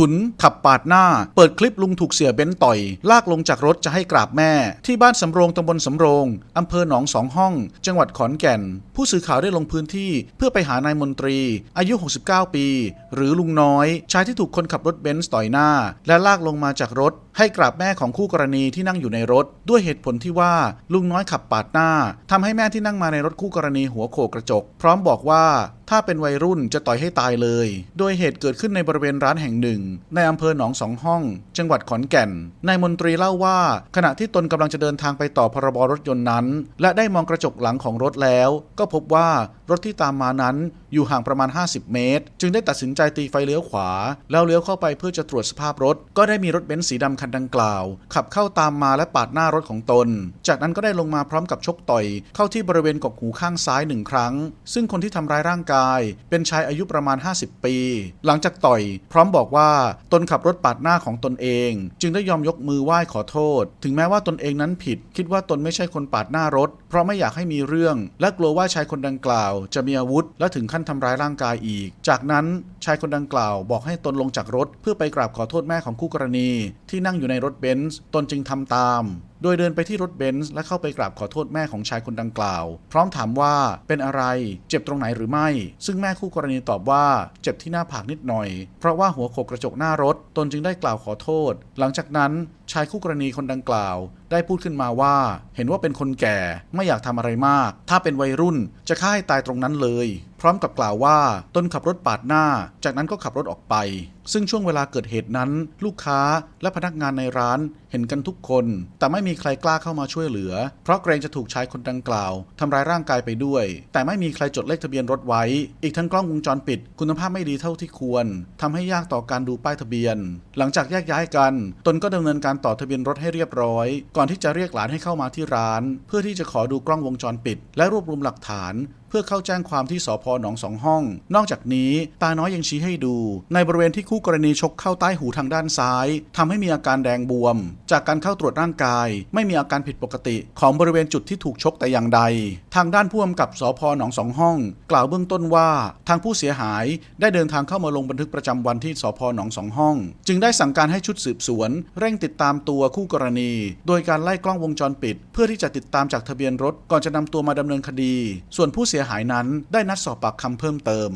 ฉุน ขับปาดหน้า เปิดคลิปลุงถูกเสียเบ้นต่อย ลากลงจากรถจะให้กราบแม่ ที่บ้านสำโรงตำบลสำโรงอำเภอหนองสองห้อง จังหวัดขอนแก่น ผู้สื่อข่าวได้ลงพื้นที่ เพื่อไปหานายมนตรี อายุ 69 ปี หรือลุงน้อยชายที่ถูกคนขับรถเบนซ์ต่อยหน้า และลากลงมาจากรถ ให้กราบแม่ของคู่กรณีที่นั่งอยู่ในรถ ด้วยเหตุผลที่ว่าลุงน้อยขับปาดหน้าทำให้แม่ที่นั่งมาในรถคู่กรณีหัวโขกกระจก พร้อมบอกว่าถ้าเป็นวัยรุ่นจะต่อยให้ตายเลย โดยเหตุเกิดขึ้นในบริเวณร้านแห่งหนึ่ง ในอำเภอหนองสองห้อง จังหวัดขอนแก่น นายมนตรีเล่าว่า ขณะที่ตนกำลังจะเดินทางไปต่อพรบรถยนต์นั้น และได้มองกระจกหลังของรถแล้ว ก็พบว่า รถที่ตามมานั้นอยู่ห่างประมาณ 50 เมตร จึงได้ตัดสินใจตีไฟเลี้ยวขวา แล้วเลี้ยวเข้าไปเพื่อจะตรวจสภาพรถ ก็ได้มีรถเบนซ์สีดำคันดังกล่าว ขับเข้าตามมาและปาดหน้ารถของตน จากนั้นก็ได้ลงมาพร้อมกับชกต่อย เข้าที่บริเวณกกหูข้างซ้ายหนึ่งครั้ง ซึ่งคนที่ทำร้ายร่างกาย เป็นชายอายุประมาณ 50 ปี หลังจากต่อย พร้อมบอกว่าตนขับรถปาดหน้าของตนเอง จึงได้ยอมยกมือไหว้ขอโทษ ถึงแม้ว่าตนเองนั้นผิด คิดว่าตนไม่ใช่คนปาดหน้ารถเพราะไม่อยากให้มีเรื่อง และกลัวว่าชายคนดังกล่าว จะมีอาวุธ และถึงขั้นทำร้ายร่างกายอีก จากนั้นชายคนดังกล่าวบอกให้ตนลงจากรถ เพื่อไปกราบขอโทษแม่ของคู่กรณี ที่นั่งอยู่ในรถเบนซ์ตนจึงทำตาม โดยเดินไปที่รถเบนซ์และเข้าไปกราบขอโทษแม่ของชายคนดังกล่าว พร้อมถามว่าเป็นอะไรเจ็บตรงไหนหรือไม่ ซึ่งแม่คู่กรณีตอบว่าเจ็บที่หน้าผากนิดหน่อย เพราะว่าหัวโขกกระจกหน้ารถ ตนจึงได้กล่าวขอโทษ หลังจากนั้นชายคู่กรณีคนดังกล่าว ได้พูดขึ้นมาว่า เห็นว่าเป็นคนแก่ไม่อยากทำอะไรมาก ถ้าเป็นวัยรุ่นจะฆ่าให้ตายตรงนั้นเลยพร้อมกับกล่าวว่าตนขับรถปาดหน้า จากนั้นก็ขับรถออกไป ซึ่งช่วงเวลาเกิดเหตุนั้น ลูกค้าและพนักงานในร้านเห็นกันทุกคน แต่ไม่มีใครกล้าเข้ามาช่วยเหลือ เพราะเกรงจะถูกชายคนดังกล่าวทำร้ายร่างกายไปด้วย แต่ไม่มีใครจดเลขทะเบียนรถไว้ อีกทั้งกล้องวงจรปิด คุณภาพไม่ดีเท่าที่ควรทำให้ยากต่อการดูป้ายทะเบียน หลังจากแยกย้ายกัน ตนก็ดำเนินการต่อทะเบียนรถให้เรียบร้อย ก่อนที่จะเรียกหลานให้เข้ามาที่ร้าน เพื่อที่จะขอดูกล้องวงจรปิด และรวบรวมหลักฐาน เพื่อเข้าแจ้งความที่สพหนองสองห้อง นอกจากนี้ ตาน้อยยังชี้ให้ดู ในบริเวณที่คู่กรณีชกเข้าใต้หูทางด้านซ้ายทำให้มีอาการแดงบวม จากการเข้าตรวจร่างกาย ไม่มีอาการผิดปกติ ของบริเวณจุดที่ถูกชกแต่อย่างใด ทางด้านผู้กำกับสพหนองสองห้อง กล่าวเบื้องต้นว่า ทางผู้เสียหายได้เดินทางเข้ามาลงบันทึกประจำวันที่สพหนองสองห้อง จึงได้สั่งการให้ชุดสืบสวน เร่งติดตามตัวคู่กรณี โดยการไล่กล้องวงจรปิด เพื่อที่จะติดตามจากทะเบียนรถก่อนจะนำตัวมาดำเนินคดี ส่วนผู้เสียสียหายนั้นได้นัดสอบปากคำเพิ่มเติม